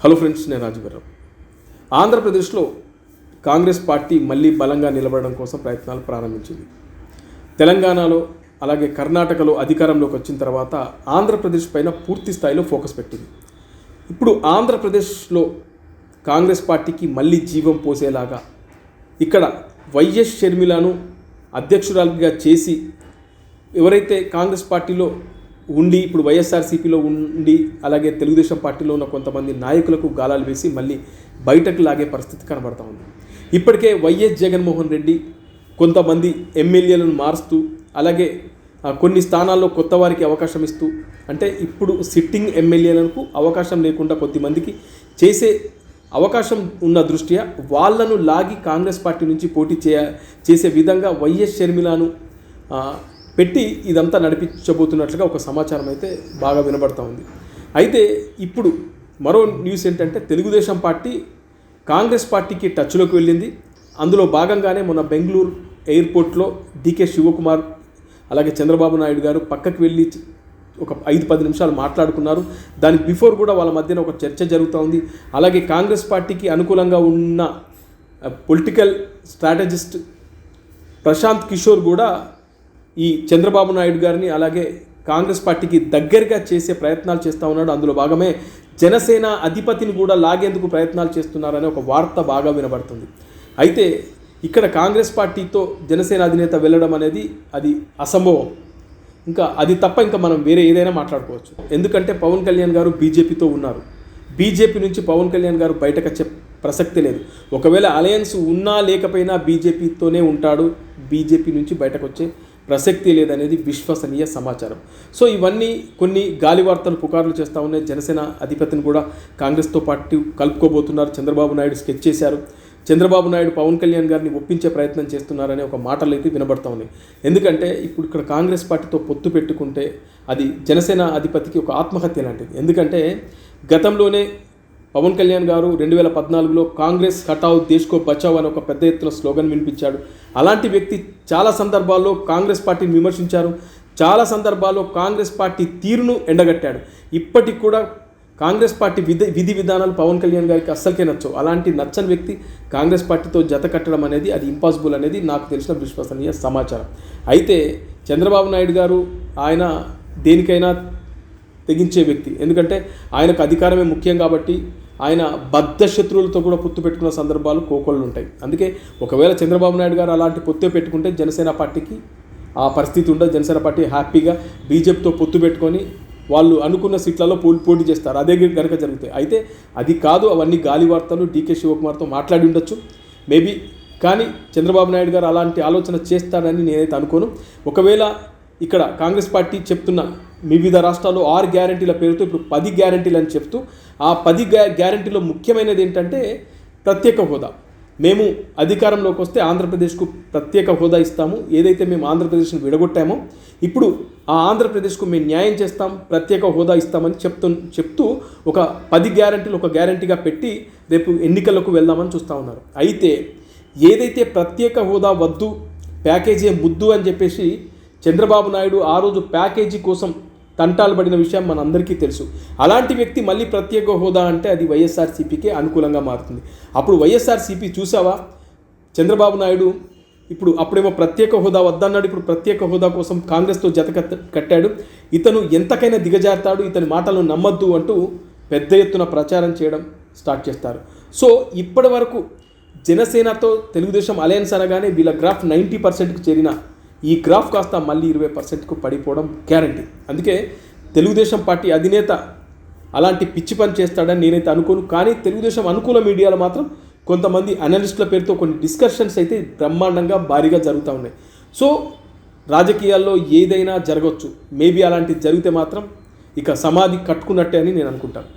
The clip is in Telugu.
హలో ఫ్రెండ్స్ నేను రాజుగారు ఆంధ్రప్రదేశ్లో కాంగ్రెస్ పార్టీ మళ్ళీ బలంగా నిలబడడం కోసం ప్రయత్నాలు ప్రారంభించింది. తెలంగాణలో అలాగే కర్ణాటకలో అధికారంలోకి వచ్చిన తర్వాత ఆంధ్రప్రదేశ్ పైన పూర్తి స్థాయిలో ఫోకస్ పెట్టింది. ఇప్పుడు ఆంధ్రప్రదేశ్లో కాంగ్రెస్ పార్టీకి మళ్ళీ జీవం పోసేలాగా ఇక్కడ వైఎస్ షర్మిలను అధ్యక్షురాలుగా చేసి ఎవరైతే కాంగ్రెస్ పార్టీలో ఉండి ఇప్పుడు వైఎస్ఆర్సీపీలో ఉండి అలాగే తెలుగుదేశం పార్టీలో ఉన్న కొంతమంది నాయకులకు గాలాలు వేసి మళ్ళీ బయటకు లాగే పరిస్థితి కనబడతా ఉంది. ఇప్పటికే వైఎస్ జగన్మోహన్ రెడ్డి కొంతమంది ఎమ్మెల్యేలను మారుస్తూ అలాగే కొన్ని స్థానాల్లో కొత్త వారికి అవకాశం ఇస్తూ అంటే ఇప్పుడు సిట్టింగ్ ఎమ్మెల్యేలకు అవకాశం లేకుండా కొద్దిమందికి చేసే అవకాశం ఉన్న దృష్ట్యా వాళ్ళను లాగి కాంగ్రెస్ పార్టీ నుంచి పోటీ చేయ చేసే విధంగా వైఎస్ షర్మిలాను పెట్టి ఇదంతా నడిపించబోతున్నట్లుగా ఒక సమాచారం అయితే బాగా వినబడతా ఉంది. అయితే ఇప్పుడు మరో న్యూస్ ఏంటంటే తెలుగుదేశం పార్టీ కాంగ్రెస్ పార్టీకి టచ్లోకి వెళ్ళింది. అందులో భాగంగానే మొన్న బెంగళూరు ఎయిర్పోర్ట్లో డీకే శివకుమార్ అలాగే చంద్రబాబు నాయుడు గారు పక్కకు వెళ్ళి ఒక ఐదు పది నిమిషాలు మాట్లాడుకున్నారు. దానికి బిఫోర్ కూడా వాళ్ళ మధ్యన ఒక చర్చ జరుగుతూ ఉంది. అలాగే కాంగ్రెస్ పార్టీకి అనుకూలంగా ఉన్న పొలిటికల్ స్ట్రాటజిస్ట్ ప్రశాంత్ కిషోర్ కూడా ఈ చంద్రబాబు నాయుడు గారిని అలాగే కాంగ్రెస్ పార్టీకి దగ్గరగా చేసే ప్రయత్నాలు చేస్తూ ఉన్నాడు. అందులో భాగమే జనసేన అధిపతిని కూడా లాగేందుకు ప్రయత్నాలు చేస్తున్నారనే ఒక వార్త బాగా వినబడుతుంది. అయితే ఇక్కడ కాంగ్రెస్ పార్టీతో జనసేన అధినేత వెళ్ళడం అనేది అది అసంభవం. ఇంకా అది తప్ప ఇంకా మనం వేరే ఏదైనా మాట్లాడుకోవచ్చు. ఎందుకంటే పవన్ కళ్యాణ్ గారు బీజేపీతో ఉన్నారు. బీజేపీ నుంచి పవన్ కళ్యాణ్ గారు బయటకు వచ్చే ప్రసక్తి లేదు. ఒకవేళ అలయన్స్ ఉన్నా లేకపోయినా బీజేపీతోనే ఉంటాడు. బీజేపీ నుంచి బయటకు వచ్చే ప్రసక్తి లేదనేది విశ్వసనీయ సమాచారం. సో ఇవన్నీ కొన్ని గాలి వార్తలు పుకార్లు చేస్తూ ఉన్నాయి. జనసేన అధిపతిని కూడా కాంగ్రెస్తో పాటు కలుపుకోబోతున్నారు. చంద్రబాబు నాయుడు స్కెచ్ చేశారు. చంద్రబాబు నాయుడు పవన్ కళ్యాణ్ గారిని ఒప్పించే ప్రయత్నం చేస్తున్నారనే ఒక మాటలు అయితే వినబడతా ఉన్నాయి. ఎందుకంటే ఇప్పుడు ఇక్కడ కాంగ్రెస్ పార్టీతో పొత్తు పెట్టుకుంటే అది జనసేన అధిపతికి ఒక ఆత్మహత్య లాంటిది. ఎందుకంటే గతంలోనే పవన్ కళ్యాణ్ గారు రెండు వేల పద్నాలుగులో కాంగ్రెస్ హటావ్ దేశ్కో బచావ్ అని ఒక పెద్ద ఎత్తున స్లోగన్ వినిపించాడు. అలాంటి వ్యక్తి చాలా సందర్భాల్లో కాంగ్రెస్ పార్టీని విమర్శించారు. చాలా సందర్భాల్లో కాంగ్రెస్ పార్టీ తీరును ఎండగట్టాడు. ఇప్పటికి కూడా కాంగ్రెస్ పార్టీ విధి విధి విధానాలు పవన్ కళ్యాణ్ గారికి అస్సలకే నచ్చవు. అలాంటి నచ్చని వ్యక్తి కాంగ్రెస్ పార్టీతో జత కట్టడం అనేది అది ఇంపాసిబుల్ అనేది నాకు తెలిసిన విశ్వసనీయ సమాచారం. అయితే చంద్రబాబు నాయుడు గారు ఆయన దేనికైనా తెగించే వ్యక్తి. ఎందుకంటే ఆయనకు అధికారమే ముఖ్యం కాబట్టి ఆయన బద్ధ శత్రువులతో కూడా పొత్తు పెట్టుకున్న సందర్భాలు కోకొళ్ళు ఉంటాయి. అందుకే ఒకవేళ చంద్రబాబు నాయుడు గారు అలాంటి పొత్తు పెట్టుకుంటే జనసేన పార్టీకి ఆ పరిస్థితి ఉండదు. జనసేన పార్టీ హ్యాపీగా బీజేపీతో పొత్తు పెట్టుకొని వాళ్ళు అనుకున్న సీట్లలో పోటీ పోటీ చేస్తారు. అదే కనుక జరుగుతాయి. అయితే అది కాదు అవన్నీ గాలి వార్తలు డీకే శివకుమార్తో మాట్లాడి ఉండొచ్చు. మేబీ కానీ చంద్రబాబు నాయుడు గారు అలాంటి ఆలోచన చేస్తాడని నేనైతే అనుకోను. ఒకవేళ ఇక్కడ కాంగ్రెస్ పార్టీ చెప్తున్న వివిధ రాష్ట్రాల్లో ఆరు గ్యారంటీల పేరుతో ఇప్పుడు పది గ్యారంటీలు అని చెప్తూ ఆ పది గ్యా గ్యారంటీలో ముఖ్యమైనది ఏంటంటే ప్రత్యేక హోదా. మేము అధికారంలోకి వస్తే ఆంధ్రప్రదేశ్కు ప్రత్యేక హోదా ఇస్తాము. ఏదైతే మేము ఆంధ్రప్రదేశ్ని విడగొట్టామో ఇప్పుడు ఆ ఆంధ్రప్రదేశ్కు మేము న్యాయం చేస్తాం ప్రత్యేక హోదా ఇస్తామని చెప్తూ చెప్తూ ఒక పది గ్యారంటీలు ఒక గ్యారంటీగా పెట్టి రేపు ఎన్నికలకు వెళ్దామని చూస్తూ ఉన్నారు. అయితే ఏదైతే ప్రత్యేక హోదా వద్దు ప్యాకేజీ ముద్దు అని చెప్పేసి చంద్రబాబు నాయుడు ఆ రోజు ప్యాకేజీ కోసం తంటాలు పడిన విషయం మనందరికీ తెలుసు. అలాంటి వ్యక్తి మళ్ళీ ప్రత్యేక హోదా అంటే అది వైఎస్ఆర్సీపీకే అనుకూలంగా మారుతుంది. అప్పుడు వైఎస్ఆర్సీపీ చూసావా? చంద్రబాబు నాయుడు ఇప్పుడు అప్పుడేమో ప్రత్యేక హోదా వద్దన్నాడు. ఇప్పుడు ప్రత్యేక హోదా కోసం కాంగ్రెస్తో జత కట్టాడు. ఇతను ఎంతకైనా దిగజారుతాడు. ఇతని మాటలను నమ్మద్దు అంటూ పెద్ద ఎత్తున ప్రచారం చేయడం స్టార్ట్ చేస్తారు. సో ఇప్పటి వరకు జనసేనతో తెలుగుదేశం అలయన్స్ అనగానే వీళ్ళ గ్రాఫ్ నైంటీ పర్సెంట్కి చేరిన ఈ గ్రాఫ్ కాస్త మళ్ళీ ఇరవై పర్సెంట్కు పడిపోవడం గ్యారంటీ. అందుకే తెలుగుదేశం పార్టీ అధినేత అలాంటి పిచ్చి పని చేస్తాడని నేనైతే అనుకోను. కానీ తెలుగుదేశం అనుకూల మీడియాలో మాత్రం కొంతమంది అనలిస్టుల పేరుతో కొన్ని డిస్కషన్స్ అయితే బ్రహ్మాండంగా భారీగా జరుగుతూ ఉన్నాయి. సో రాజకీయాల్లో ఏదైనా జరగవచ్చు మేబీ అలాంటివి జరిగితే మాత్రం ఇక సమాధి కట్టుకున్నట్టే అని నేను అనుకుంటాను.